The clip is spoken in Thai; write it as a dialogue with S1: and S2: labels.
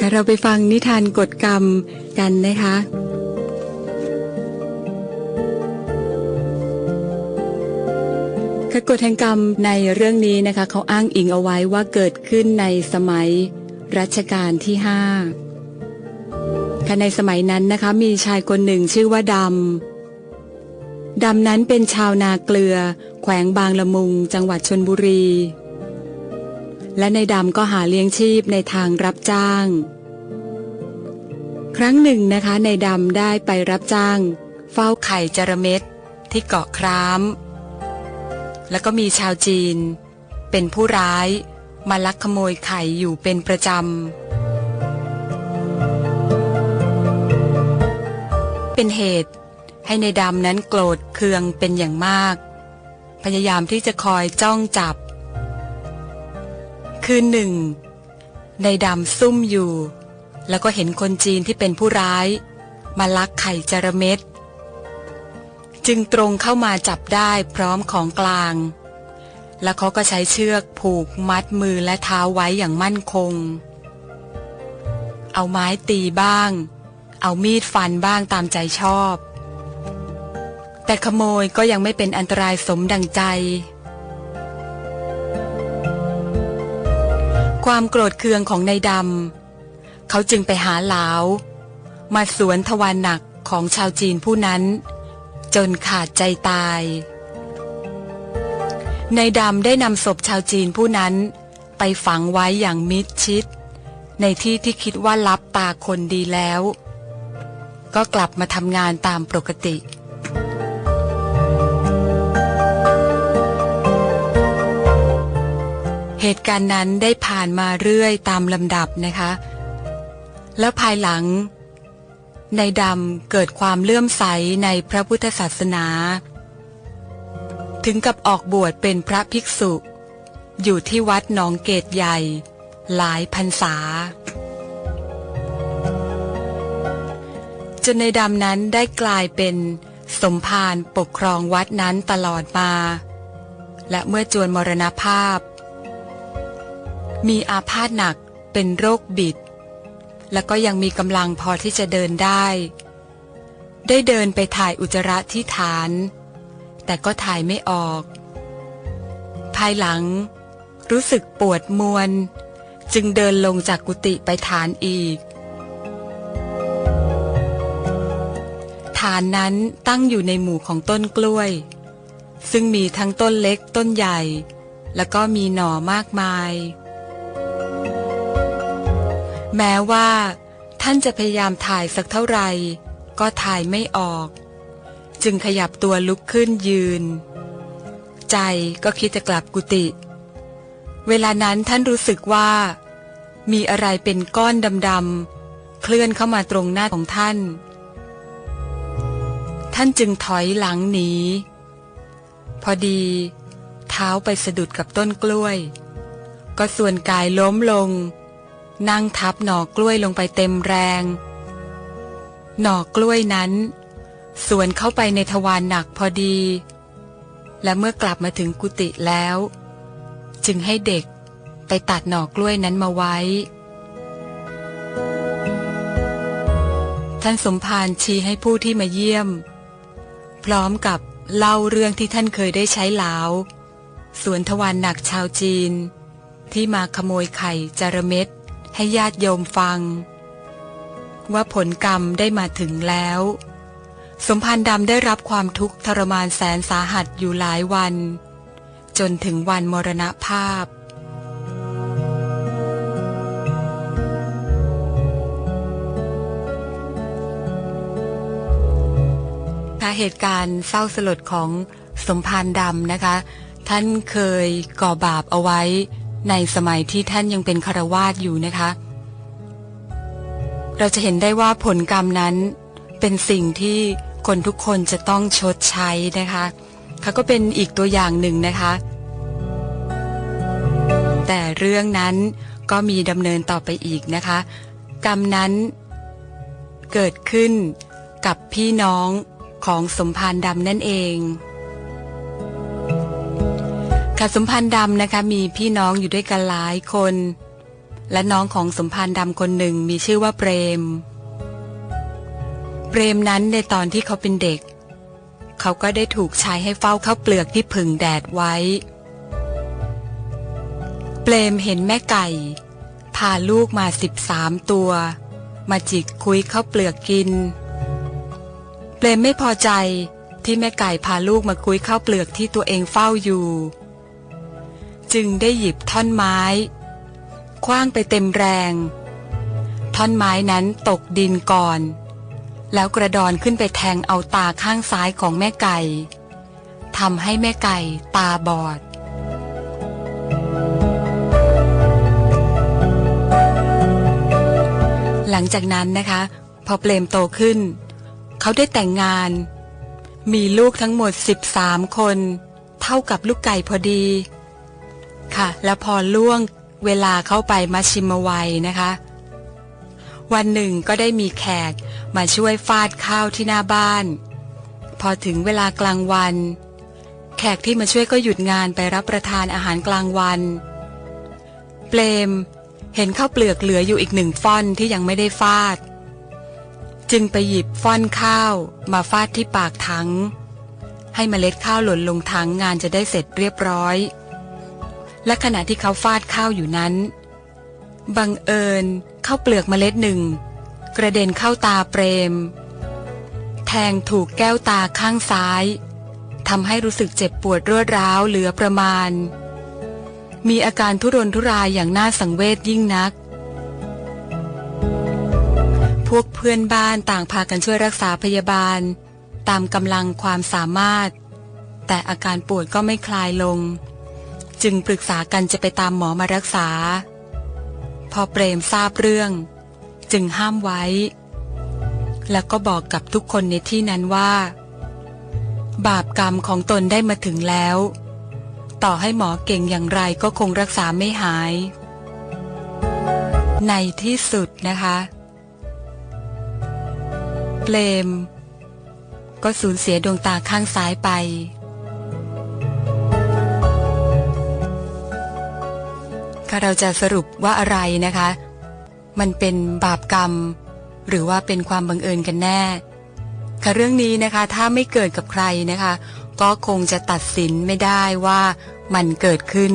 S1: ค่ะเราไปฟังนิทานกฎกรรมกันนะคะกฎแห่งกรรมในเรื่องนี้นะคะเขาอ้างอิงเอาไว้ว่าเกิดขึ้นในสมัยรัชกาลที่ห้าค่ะในสมัยนั้นนะคะมีชายคนหนึ่งชื่อว่าดำ ดำนั้นเป็นชาวนาเกลือ แขวงบางละมุง จังหวัดชนบุรี และในดำก็หาเลี้ยงชีพในทางรับจ้าง ครั้งหนึ่งนะคะ ในดำได้ไปรับจ้าง เฝ้าไข่จระเม็ดที่เกาะคราม แล้วก็มีชาวจีน เป็นผู้ร้าย มาลักขโมยไข่อยู่เป็นประจำ เป็นเหตุ ให้ในดำนั้นโกรธเคืองเป็นอย่างมาก พยายามที่จะคอยจ้องจับ คืนหนึ่ง ในดำซุ่มอยู่ แล้วก็เห็นคนจีนที่เป็นผู้ร้าย มาลักไข่จระเม็ด จึงตรงเข้ามาจับได้พร้อมของกลาง แล้วเขาก็ใช้เชือกผูกมัดมือและเท้าไว้อย่างมั่นคง เอาไม้ตีบ้าง เอามีดฟันบ้างตามใจชอบ แต่ขโมยก็ยังไม่เป็นอันตรายสมดังใจ ความโกรธเคืองของนายดำเขาจึงไปหาหลาว มาสวนทวารหนักของชาวจีนผู้นั้น จนขาดใจตายนายดำได้นำศพชาวจีนผู้นั้น ไปฝังไว้อย่างมิดชิด ในที่ที่คิดว่าลับตาคนดีแล้ว ก็กลับมาทำงานตามปกติ เหตุการณ์นั้นได้ผ่านมาเรื่อยตามลำดับนะคะ แล้วภายหลัง ในดำเกิดความเลื่อมใสในพระพุทธศาสนา ถึงกับออกบวชเป็นพระภิกษุ อยู่ที่วัดหนองเกตใหญ่ หลายพรรษา จนในดำนั้นได้กลายเป็นสมภารปกครองวัดนั้นตลอดมา และเมื่อจวนมรณภาพ มีอาพาธหนักเป็นโรคบิด แล้วก็ยังมีกำลังพอที่จะเดินได้ ได้เดินไปถ่ายอุจจาระที่ฐาน แต่ก็ถ่ายไม่ออก ภายหลัง รู้สึกปวดมวน จึงเดินลงจากกุฏิไปฐานอีก ฐานนั้นตั้งอยู่ในหมู่ของต้นกล้วย ซึ่งมีทั้งต้นเล็กต้นใหญ่ แล้วก็มีหน่อมากมาย แม้ว่า ท่านจะพยายามถ่ายสักเท่าไหร่ก็ถ่ายไม่ออก จึงขยับตัวลุกขึ้นยืน ใจก็คิดจะกลับกุฏิเวลานั้นท่านรู้สึกว่า มีอะไรเป็นก้อนดำๆเคลื่อนเข้ามาตรงหน้าของท่าน ท่านจึงถอยหลังหนีพอดี เท้าไปสะดุดกับต้นกล้วย ก็ส่วนกายล้มลง นั่งทับหน่อกล้วยลงไปเต็มแรง หน่อกล้วยนั้น สวนเข้าไปในทวารหนักพอดี และเมื่อกลับมาถึงกุฏิแล้ว จึงให้เด็กไปตัดหน่อกล้วยนั้นมาไว้ ท่านสมภารชี้ให้ผู้ที่มาเยี่ยม พร้อมกับเล่าเรื่องที่ท่านเคยได้ใช้หลาวสวนทวารหนักชาวจีน ที่มาขโมยไข่จาระเม็ด ให้ญาติโยมฟัง ว่าผลกรรมได้มาถึงแล้ว สมภารดำได้รับความทุกข์ทรมานแสนสาหัสอยู่หลายวัน จนถึงวันมรณภาพเหตุการณ์เศร้าสลดของสมภารดำนะคะ ท่านเคยก่อบาปเอาไว้ ในสมัยที่ท่านยังเป็นคารวาสอยู่นะคะ เราจะเห็นได้ว่าผลกรรมนั้นเป็นสิ่งที่คนทุกคนจะต้องชดใช้นะคะเขาก็เป็นอีกตัวอย่างหนึ่งนะคะ แต่เรื่องนั้นก็มีดำเนินต่อไปอีกนะคะ กรรมนั้นเกิดขึ้นกับพี่น้องของสมภารดำนั่นเอง ค่ะสมพันธ์ดำนะคะมีพี่น้องอยู่ด้วยกันหลายคน และน้องของสมพันธ์ดำคนหนึ่งมีชื่อว่าเปรม เปรมนั้นในตอนที่เขาเป็นเด็ก เขาก็ได้ถูกใช้ให้เฝ้าข้าวเปลือกที่ผึ่งแดดไว้ เปรมเห็นแม่ไก่ พาลูกมาสิบสามตัว มาจิกคุยข้าวเปลือกกิน เปรมไม่พอใจที่แม่ไก่พาลูกมาคุยข้าวเปลือกที่ตัวเองเฝ้าอยู่ จึงได้หยิบท่อนไม้คว้างไปเต็มแรง ท่อนไม้นั้นตกดินก่อน แล้วกระดอนขึ้นไปแทงเอาตาข้างซ้ายของแม่ไก่ทำให้แม่ไก่ตาบอด หลังจากนั้นนะคะ พอเปลมโตขึ้น เขาได้แต่งงาน มีลูกทั้งหมด 13 คน เท่ากับลูกไก่พอดี ค่ะ แล้วพอล่วงเวลาเข้าไปมาชิมวัยนะคะ วันหนึ่งก็ได้มีแขกมาช่วยฟาดข้าวที่หน้าบ้าน พอถึงเวลากลางวัน แขกที่มาช่วยก็หยุดงานไปรับประทานอาหารกลางวัน เปลมเห็นข้าวเปลือกเหลืออยู่อีกหนึ่งฟ่อนที่ยังไม่ได้ฟาด จึงไปหยิบฟ่อนข้าวมาฟาดที่ปากถัง ให้เมล็ดข้าวหล่นลงถังงานจะได้เสร็จเรียบร้อย และขณะที่เขาฟาดข้าวอยู่นั้น บังเอิญข้าวเปลือกเมล็ดหนึ่ง กระเด็นเข้าตาเปรม แทงถูกแก้วตาข้างซ้ายทำให้รู้สึกเจ็บปวดรวดร้าวเหลือประมาณ มีอาการทุรนทุรายอย่างน่าสังเวชยิ่งนัก พวกเพื่อนบ้านต่างพากันช่วยรักษาพยาบาล ตามกำลังความสามารถ แต่อาการปวดก็ไม่คลายลง จึงปรึกษากันจะไปตามหมอมารักษา พอเปรมทราบเรื่อง จึงห้ามไว้ แล้วก็บอกกับทุกคนในที่นั้นว่า บาปกรรมของตนได้มาถึงแล้ว ต่อให้หมอเก่งอย่างไรก็คงรักษาไม่หาย ในที่สุดนะคะเปลมก็สูญเสียดวงตาข้างซ้ายไป ค่ะเราจะสรุปว่าอะไรนะคะ มันเป็นบาปกรรม หรือว่าเป็นความบังเอิญกันแน่ ค่ะเรื่องนี้นะคะถ้าไม่เกิดกับใครนะคะ ก็คงจะตัดสินไม่ได้ว่ามันเกิดขึ้น